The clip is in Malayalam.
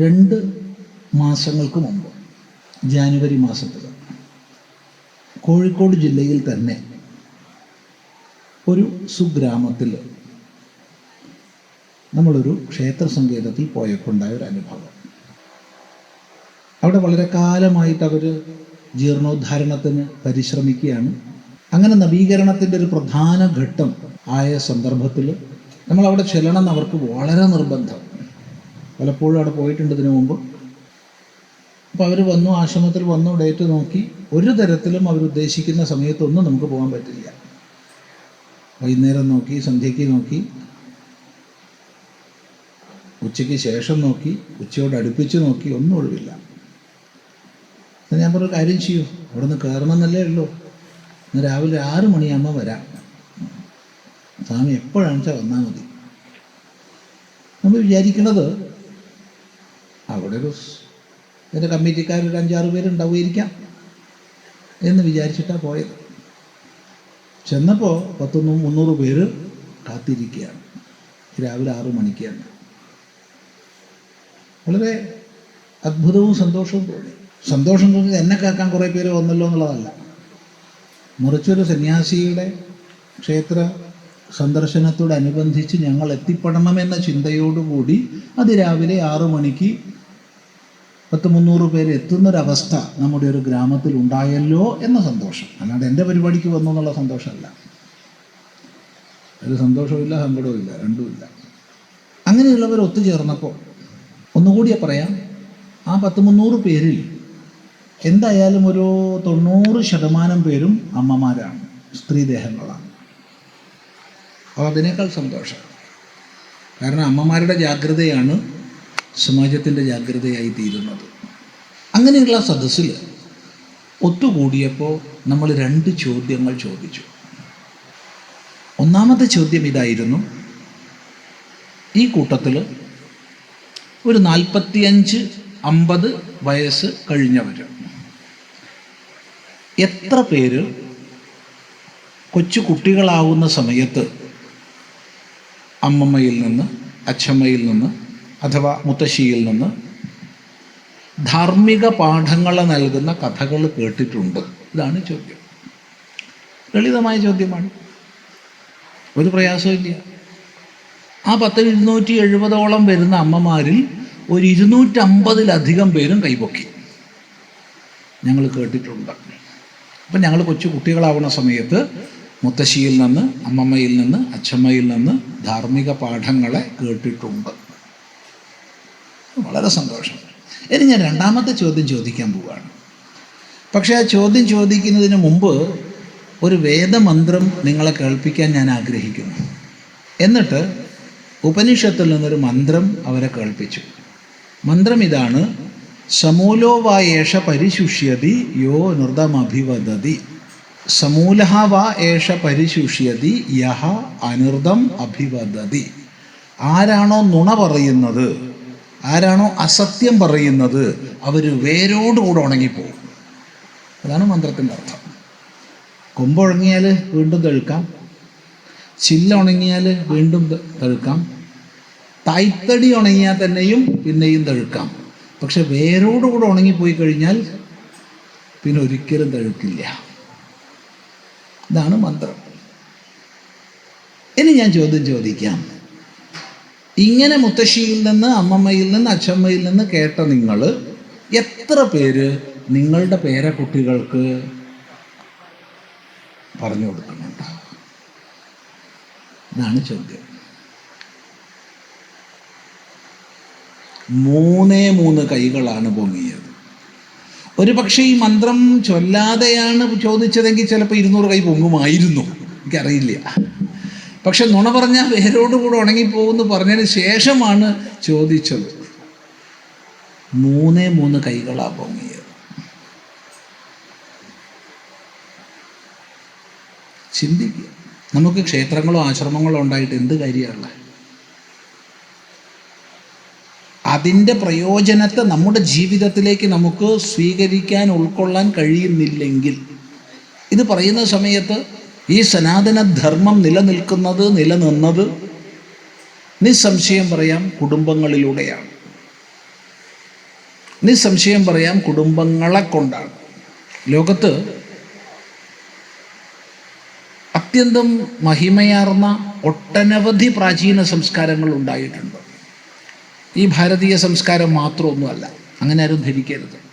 രണ്ട് മാസങ്ങൾക്ക് മുമ്പ് ജാനുവരി മാസത്തിൽ കോഴിക്കോട് ജില്ലയിൽ തന്നെ ഒരു സുഗ്രാമത്തിൽ നമ്മളൊരു ക്ഷേത്ര സങ്കേതത്തിൽ പോയപ്പോണ്ടായ ഒരു അനുഭവം. അവിടെ വളരെ കാലമായിട്ട് അവർ ജീർണോദ്ധാരണത്തിന് പരിശ്രമിക്കുകയാണ്. അങ്ങനെ നവീകരണത്തിന്റെ ഒരു പ്രധാന ഘട്ടം ആയ സന്ദർഭത്തിൽ നമ്മളവിടെ ചെല്ലണം എന്ന് അവർക്ക് വളരെ നിർബന്ധം. പലപ്പോഴും അവിടെ പോയിട്ടുണ്ട് ഇതിനു മുമ്പ്. അപ്പോൾ അവർ വന്നു ആശ്രമത്തിൽ വന്നു ഡേറ്റ് നോക്കി. ഒരു തരത്തിലും അവരുദ്ദേശിക്കുന്ന സമയത്തൊന്നും നമുക്ക് പോകാൻ പറ്റില്ല. വൈകുന്നേരം നോക്കി സന്ധ്യയ്ക്ക് നോക്കി. ഉച്ചയ്ക്ക് ശേഷം നോക്കി ഉച്ചയോട് അടുപ്പിച്ച് നോക്കി ഒന്നും ഒഴിവില്ല. ഞാൻ പറഞ്ഞ കാര്യം ചെയ്യൂ. അവിടെ നിന്ന് കയറണമെന്നല്ലേ ഉള്ളൂ. ഇന്ന് രാവിലെ ആറ് മണിയാകുമ്പോൾ വരാം. സ്വാമി എപ്പോഴാണെന്ന് വെച്ചാൽ വന്നാൽ മതി. നമ്മൾ വിചാരിക്കുന്നത് ഒരു എന്റെ കമ്മിറ്റിക്കാർ ഒരു അഞ്ചാറ് പേരുണ്ടാവുമായിരിക്കാം എന്ന് വിചാരിച്ചിട്ടാണ് പോയത്. ചെന്നപ്പോൾ പത്തൊന്നും മുന്നൂറ് പേര് കാത്തിരിക്കുകയാണ്. രാവിലെ ആറു മണിക്കാണ്. വളരെ അത്ഭുതവും സന്തോഷവും തോന്നി. സന്തോഷം തോന്നി എന്നെ കേൾക്കാൻ കുറേ പേര് വന്നല്ലോ എന്നുള്ളതല്ല. മറിച്ചൊരു സന്യാസിയുടെ ക്ഷേത്ര സന്ദർശനത്തോടനുബന്ധിച്ച് ഞങ്ങൾ എത്തിപ്പെടണമെന്ന ചിന്തയോടുകൂടി അത് രാവിലെ ആറു മണിക്ക് പത്ത് മുന്നൂറ് പേര് എത്തുന്നൊരവസ്ഥ നമ്മുടെ ഒരു ഗ്രാമത്തിൽ ഉണ്ടായല്ലോ എന്ന സന്തോഷം. അല്ലാണ്ട് എന്റെ പരിപാടിക്ക് വന്നു എന്നുള്ള സന്തോഷമല്ല. ഒരു സന്തോഷവുമില്ല സങ്കടവുമില്ല രണ്ടുമില്ല. അങ്ങനെയുള്ളവർ ഒത്തുചേർന്നപ്പോൾ ഒന്നുകൂടിയെ പറയാം ആ പത്ത് മുന്നൂറ് പേരിൽ എന്തായാലും ഒരു തൊണ്ണൂറ് ശതമാനം പേരും അമ്മമാരാണ് സ്ത്രീദേഹങ്ങളാണ് അപ്പോൾ അതിനേക്കാൾ സന്തോഷം. കാരണം അമ്മമാരുടെ ജാഗ്രതയാണ് സമാജത്തിന്റെ ജാഗ്രതയായി തീരുന്നത് അങ്ങനെയുള്ള സദസ്സിൽ ഒത്തുകൂടിയപ്പോൾ നമ്മൾ രണ്ട് ചോദ്യങ്ങൾ ചോദിച്ചു. ഒന്നാമത്തെ ചോദ്യം ഇതായിരുന്നു. ഈ കൂട്ടത്തിൽ ഒരു നാൽപ്പത്തിയഞ്ച് അമ്പത് വയസ്സ് കഴിഞ്ഞവർ. എത്ര പേര് കൊച്ചു കുട്ടികളാവുന്ന സമയത്ത് അമ്മമ്മയിൽ നിന്ന് അച്ഛമ്മയിൽ നിന്ന് അഥവാ മുത്തശ്ശിയിൽ നിന്ന് ധാർമ്മിക പാഠങ്ങൾ നൽകുന്ന കഥകൾ കേട്ടിട്ടുണ്ട്. ഇതാണ് ചോദ്യം. ലളിതമായ ചോദ്യമാണ്. ഒരു പ്രയാസമില്ല ആ പത്ത് ഇരുന്നൂറ്റി എഴുപതോളം വരുന്ന അമ്മമാരിൽ ഒരു ഇരുന്നൂറ്റമ്പതിലധികം പേരും കൈപൊക്കി. ഞങ്ങൾ കേട്ടിട്ടുണ്ട്. അപ്പം ഞങ്ങൾ കൊച്ചു കുട്ടികളാവുന്ന സമയത്ത് മുത്തശ്ശിയിൽ നിന്ന് അമ്മമ്മയിൽ നിന്ന് അച്ഛമ്മയിൽ നിന്ന് ധാർമ്മിക പാഠങ്ങളെ കേട്ടിട്ടുണ്ട്. വളരെ സന്തോഷം. ഇനി ഞാൻ രണ്ടാമത്തെ ചോദ്യം ചോദിക്കാൻ പോവുകയാണ് പക്ഷേ ആ ചോദ്യം ചോദിക്കുന്നതിന് മുമ്പ് ഒരു വേദമന്ത്രം നിങ്ങളെ കേൾപ്പിക്കാൻ ഞാൻ ആഗ്രഹിക്കുന്നു. എന്നിട്ട് ഉപനിഷത്തിൽ നിന്നൊരു മന്ത്രം അവരെ കേൾപ്പിച്ചു. മന്ത്രം ഇതാണ് സമൂലോ ഏഷ പരിശുഷ്യതി യോ നൃതമഭിവദതി സമൂലഹ വാ ഏഷ പരിശുഷ്യതി യഹ അനൃതം അഭിവദതി. ആരാണോ നുണ പറയുന്നത്? ആരാണോ അസത്യം പറയുന്നത് അവർ വേരോടുകൂടെ ഉണങ്ങിപ്പോകും. അതാണ് മന്ത്രത്തിന്റെ അർത്ഥം. കൊമ്പ് ഉണങ്ങിയാൽ വീണ്ടും തെഴുക്കാം. ചില്ല ഉണങ്ങിയാൽ വീണ്ടും തെളുക്കാം തെഴുക്കാം. തായ്തടി ഉണങ്ങിയാൽ തന്നെയും പിന്നെയും തെഴുക്കാം. പക്ഷെ വേരോടുകൂടെ ഉണങ്ങിപ്പോയി കഴിഞ്ഞാൽ പിന്നെ ഒരിക്കലും തഴുക്കില്ല. ഇതാണ് മന്ത്രം. ഇനി ഞാൻ ചോദ്യം ചോദിക്കാം. ഇങ്ങനെ മുത്തശ്ശിയിൽ നിന്ന് അമ്മമ്മയിൽ നിന്ന് അച്ഛമ്മയിൽ നിന്ന് കേട്ട നിങ്ങൾ എത്ര പേര് നിങ്ങളുടെ പേരക്കുട്ടികൾക്ക് പറഞ്ഞു കൊടുക്കുന്നുണ്ട്? ഇതാണ് ചോദ്യം. മൂന്നേ മൂന്ന് കൈകളാണ് പൊങ്ങിയത്. ഒരു പക്ഷേ ഈ മന്ത്രം ചൊല്ലാതെയാണ് ചോദിച്ചതെങ്കിൽ ചിലപ്പോൾ ഇരുന്നൂറ് കൈ പൊങ്ങുമായിരുന്നു. എനിക്കറിയില്ല. പക്ഷെ നുണ പറഞ്ഞാൽ വേരോടുകൂടെ ഉണങ്ങിപ്പോകുമെന്ന് പറഞ്ഞതിന് ശേഷമാണ് ചോദിച്ചത്. മൂന്നേ മൂന്ന് കൈകളാ പൊങ്ങിയത്. ചിന്തിക്കുക. നമുക്ക് ക്ഷേത്രങ്ങളോ ആശ്രമങ്ങളോ ഉണ്ടായിട്ട് എന്ത് കാര്യമാണ് അതിന്റെ പ്രയോജനത്തെ നമ്മുടെ ജീവിതത്തിലേക്ക് നമുക്ക് സ്വീകരിക്കാൻ ഉൾക്കൊള്ളാൻ കഴിയുന്നില്ലെങ്കിൽ. ഇത് പറയുന്ന സമയത്ത് ഈ സനാതന ധർമ്മം നിലനിൽക്കുന്നത് നിലനിന്നത് നിസ്സംശയം പറയാം കുടുംബങ്ങളിലൂടെയാണ്. നിസ്സംശയം പറയാം കുടുംബങ്ങളെ കൊണ്ടാണ്. ലോകത്ത് അത്യന്തം മഹിമയാർന്ന ഒട്ടനവധി പ്രാചീന സംസ്കാരങ്ങൾ ഉണ്ടായിട്ടുണ്ട്. ഈ ഭാരതീയ സംസ്കാരം മാത്രമൊന്നുമല്ല അങ്ങനെ ആരും ധരിക്കരുത്.